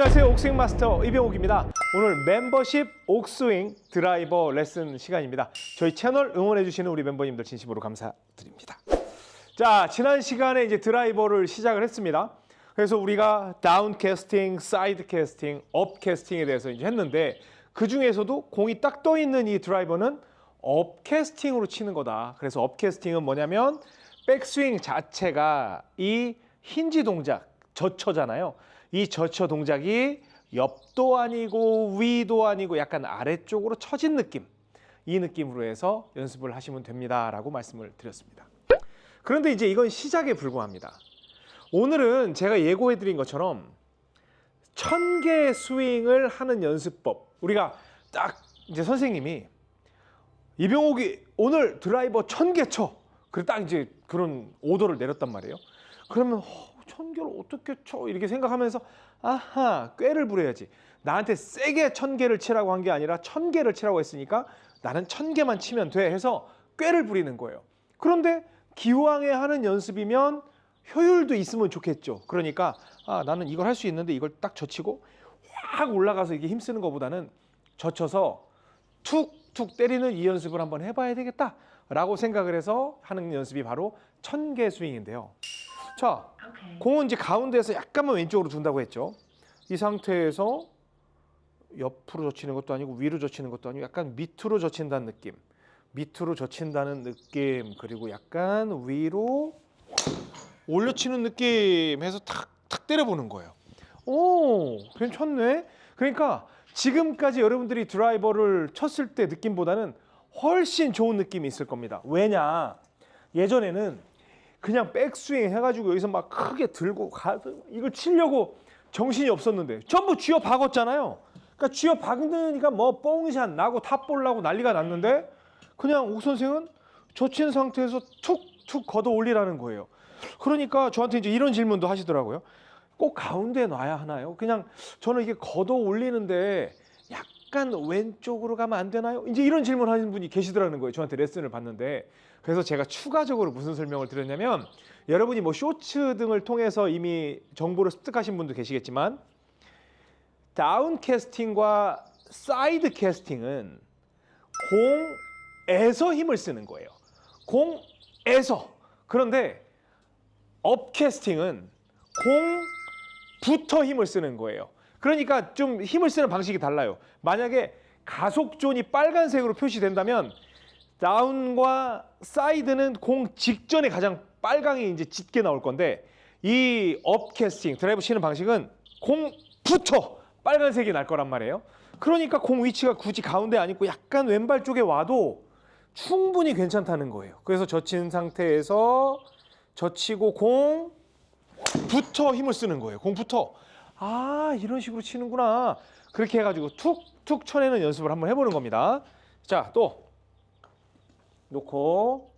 안녕하세요 옥스윙 마스터 이병옥입니다. 오늘 멤버십 옥스윙 드라이버 레슨 시간입니다. 저희 채널 응원해 주시는 우리 멤버님들 진심으로 감사드립니다. 자 지난 시간에 이제 드라이버를 시작을 했습니다. 그래서 우리가 다운 캐스팅, 사이드 캐스팅, 업 캐스팅에 대해서 이제 했는데 그 중에서도 공이 딱 떠 있는 이 드라이버는 업 캐스팅으로 치는 거다. 그래서 업 캐스팅은 뭐냐면 백스윙 자체가 이 힌지 동작 저처잖아요. 이 저처 동작이 옆도 아니고 위도 아니고 약간 아래쪽으로 처진 느낌. 이 느낌으로 해서 연습을 하시면 됩니다라고 말씀을 드렸습니다. 그런데 이제 이건 시작에 불과합니다. 오늘은 제가 예고해 드린 것처럼 천 개의 스윙을 하는 연습법. 우리가 딱 이제 선생님이 이병옥이 오늘 드라이버 천 개 쳐. 그래 딱 이제 그런 오더를 내렸단 말이에요. 그러면 어, 천 개를 어떻게 쳐? 이렇게 생각하면서 아하 꾀를 부려야지. 나한테 세게 천 개를 치라고 한 게 아니라 천 개를 치라고 했으니까 나는 천 개만 치면 돼 해서 꾀를 부리는 거예요. 그런데 기왕에 하는 연습이면 효율도 있으면 좋겠죠. 그러니까 아 나는 이걸 할 수 있는데 이걸 딱 젖히고 확 올라가서 이게 힘쓰는 것보다는 젖혀서 툭툭 때리는 이 연습을 한번 해봐야 되겠다 라고 생각을 해서 하는 연습이 바로 천 개 스윙인데요. 자, 공은 이제 가운데에서 약간만 왼쪽으로 둔다고 했죠. 이 상태에서 옆으로 젖히는 것도 아니고 위로 젖히는 것도 아니고 약간 밑으로 젖힌다는 느낌. 밑으로 젖힌다는 느낌 그리고 약간 위로 올려치는 느낌 해서 탁 탁 때려보는 거예요. 오, 괜찮네. 그러니까 지금까지 여러분들이 드라이버를 쳤을 때 느낌보다는 훨씬 좋은 느낌이 있을 겁니다. 왜냐? 예전에는 그냥 백스윙 해가지고 여기서 막 크게 들고 가서 이걸 치려고 정신이 없었는데 전부 쥐어 박았잖아요. 그러니까 쥐어 박으니까 뭐 뽕샷 나고 탑볼 나고 난리가 났는데 그냥 옥 선생은 젖힌 상태에서 툭툭 걷어 올리라는 거예요. 그러니까 저한테 이제 이런 질문도 하시더라고요. 꼭 가운데 놔야 하나요? 그냥 저는 이게 걷어 올리는데 약간 왼쪽으로 가면 안 되나요? 이제 이런 질문 하는 분이 계시더라는 거예요. 저한테 레슨을 받는데. 그래서 제가 추가적으로 무슨 설명을 드렸냐면 여러분이 뭐 쇼츠 등을 통해서 이미 정보를 습득하신 분도 계시겠지만 다운 캐스팅과 사이드 캐스팅은 공에서 힘을 쓰는 거예요. 공에서. 그런데 업 캐스팅은 공부터 힘을 쓰는 거예요. 그러니까 좀 힘을 쓰는 방식이 달라요. 만약에 가속존이 빨간색으로 표시된다면 다운과 사이드는 공 직전에 가장 빨강이 이제 짙게 나올 건데 이 업캐스팅 드라이브 치는 방식은 공부터 빨간색이 날 거란 말이에요. 그러니까 공 위치가 굳이 가운데 아니고 약간 왼발 쪽에 와도 충분히 괜찮다는 거예요. 그래서 젖힌 상태에서 젖히고 공부터 힘을 쓰는 거예요. 공부터 아 이런 식으로 치는구나. 그렇게 해가지고 툭툭 쳐내는 연습을 한번 해보는 겁니다. 자 또 놓고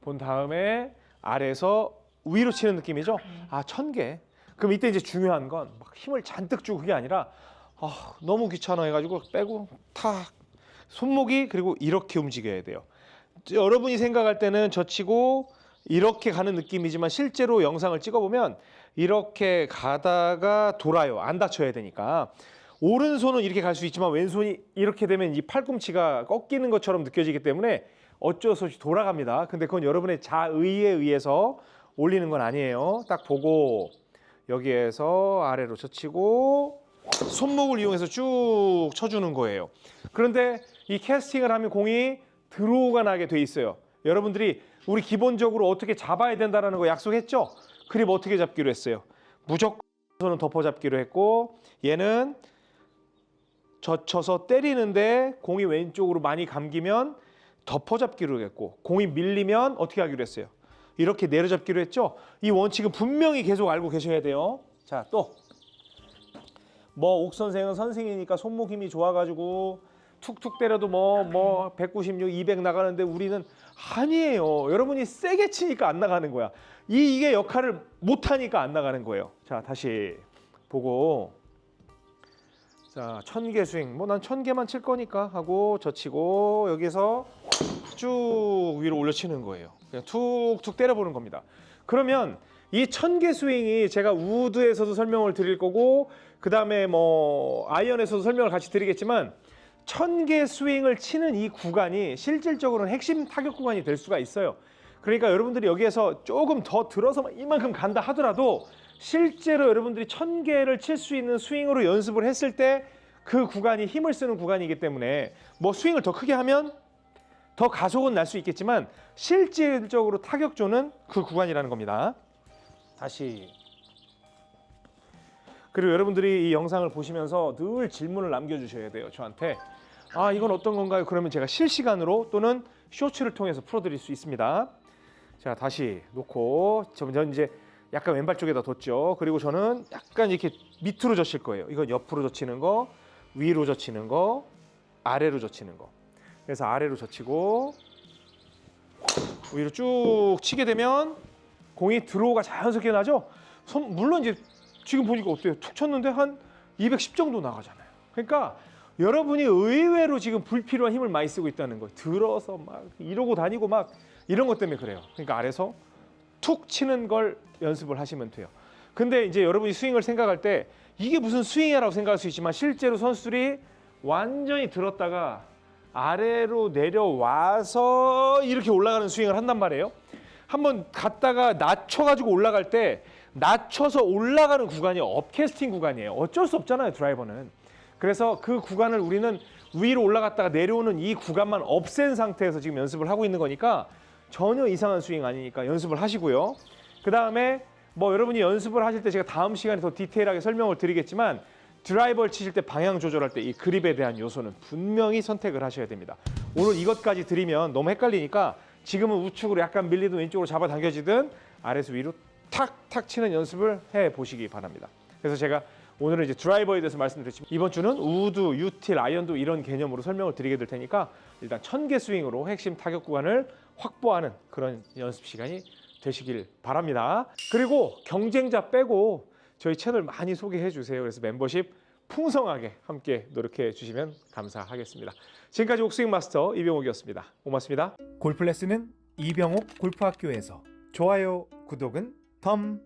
본 다음에 아래에서 위로 치는 느낌이죠. 아 천 개. 그럼 이때 이제 중요한 건 막 힘을 잔뜩 주고 그게 아니라 아, 너무 귀찮아 해가지고 빼고 탁 손목이 그리고 이렇게 움직여야 돼요. 여러분이 생각할 때는 젖히고 이렇게 가는 느낌이지만 실제로 영상을 찍어보면 이렇게 가다가 돌아요. 안 다쳐야 되니까. 오른손은 이렇게 갈 수 있지만 왼손이 이렇게 되면 이 팔꿈치가 꺾이는 것처럼 느껴지기 때문에 어쩔 수 없이 돌아갑니다. 근데 그건 여러분의 자의에 의해서 올리는 건 아니에요. 딱 보고 여기에서 아래로 젖히고 손목을 이용해서 쭉 쳐주는 거예요. 그런데 이 캐스팅을 하면 공이 드로우가 나게 돼 있어요. 여러분들이 우리 기본적으로 어떻게 잡아야 된다라는 거 약속했죠? 그립 어떻게 잡기로 했어요? 무조건 손은 덮어 잡기로 했고 얘는 젖혀서 때리는데 공이 왼쪽으로 많이 감기면 덮어 잡기로 했고 공이 밀리면 어떻게 하기로 했어요? 이렇게 내려잡기로 했죠? 이 원칙은 분명히 계속 알고 계셔야 돼요. 자, 또. 뭐 옥 선생은 선생이니까 손목 힘이 좋아가지고 툭툭 때려도 뭐 뭐 196, 200 나가는데 우리는 아니에요. 여러분이 세게 치니까 안 나가는 거야. 이 이게 역할을 못 하니까 안 나가는 거예요. 자 다시 보고 자 천 개 스윙 뭐 난 천 개만 칠 거니까 하고 젖히고 여기서 쭉 위로 올려 치는 거예요. 그냥 툭툭 때려 보는 겁니다. 그러면 이 천 개 스윙이 제가 우드에서도 설명을 드릴 거고 그 다음에 뭐 아이언에서도 설명을 같이 드리겠지만 천 개 스윙을 치는 이 구간이 실질적으로는 핵심 타격 구간이 될 수가 있어요. 그러니까 여러분들이 여기에서 조금 더 들어서 이만큼 간다 하더라도 실제로 여러분들이 천 개를 칠 수 있는 스윙으로 연습을 했을 때 그 구간이 힘을 쓰는 구간이기 때문에 뭐 스윙을 더 크게 하면 더 가속은 날 수 있겠지만 실질적으로 타격조는 그 구간이라는 겁니다. 다시 그리고 여러분들이 이 영상을 보시면서 늘 질문을 남겨주셔야 돼요. 저한테 아 이건 어떤 건가요? 그러면 제가 실시간으로 또는 쇼츠를 통해서 풀어드릴 수 있습니다. 자 다시 놓고 저는 이제 약간 왼발 쪽에다 뒀죠. 그리고 저는 약간 이렇게 밑으로 젖힐 거예요. 이건 옆으로 젖히는 거, 위로 젖히는 거, 아래로 젖히는 거. 그래서 아래로 젖히고 위로 쭉 치게 되면 공이 드로우가 자연스럽게 나죠. 손 물론 이제 지금 보니까 어때요? 툭 쳤는데 한 210 정도 나가잖아요. 그러니까 여러분이 의외로 지금 불필요한 힘을 많이 쓰고 있다는 거예요. 들어서 막 이러고 다니고 막 이런 것 때문에 그래요. 그러니까 아래서 툭 치는 걸 연습을 하시면 돼요. 근데 이제 여러분이 스윙을 생각할 때 이게 무슨 스윙이라고 생각할 수 있지만 실제로 선수들이 완전히 들었다가 아래로 내려와서 이렇게 올라가는 스윙을 한단 말이에요. 한번 갔다가 낮춰가지고 올라갈 때 낮춰서 올라가는 구간이 업캐스팅 구간이에요. 어쩔 수 없잖아요, 드라이버는. 그래서 그 구간을 우리는 위로 올라갔다가 내려오는 이 구간만 없앤 상태에서 지금 연습을 하고 있는 거니까 전혀 이상한 스윙 아니니까 연습을 하시고요. 그 다음에 뭐 여러분이 연습을 하실 때 제가 다음 시간에 더 디테일하게 설명을 드리겠지만 드라이버를 치실 때 방향 조절할 때 이 그립에 대한 요소는 분명히 선택을 하셔야 됩니다. 오늘 이것까지 드리면 너무 헷갈리니까 지금은 우측으로 약간 밀리든 왼쪽으로 잡아당겨지든 아래에서 위로 탁탁 치는 연습을 해 보시기 바랍니다. 그래서 제가 오늘은 이제 드라이버에 대해서 말씀드렸지만 이번 주는 우드, 유틸, 아이언도 이런 개념으로 설명을 드리게 될 테니까 일단 천 개 스윙으로 핵심 타격 구간을 확보하는 그런 연습 시간이 되시길 바랍니다. 그리고 경쟁자 빼고 저희 채널 많이 소개해 주세요. 그래서 멤버십 풍성하게 함께 노력해 주시면 감사하겠습니다. 지금까지 옥스윙 마스터 이병옥이었습니다. 고맙습니다. 골프 레슨은 이병옥 골프학교에서 좋아요, 구독은 덤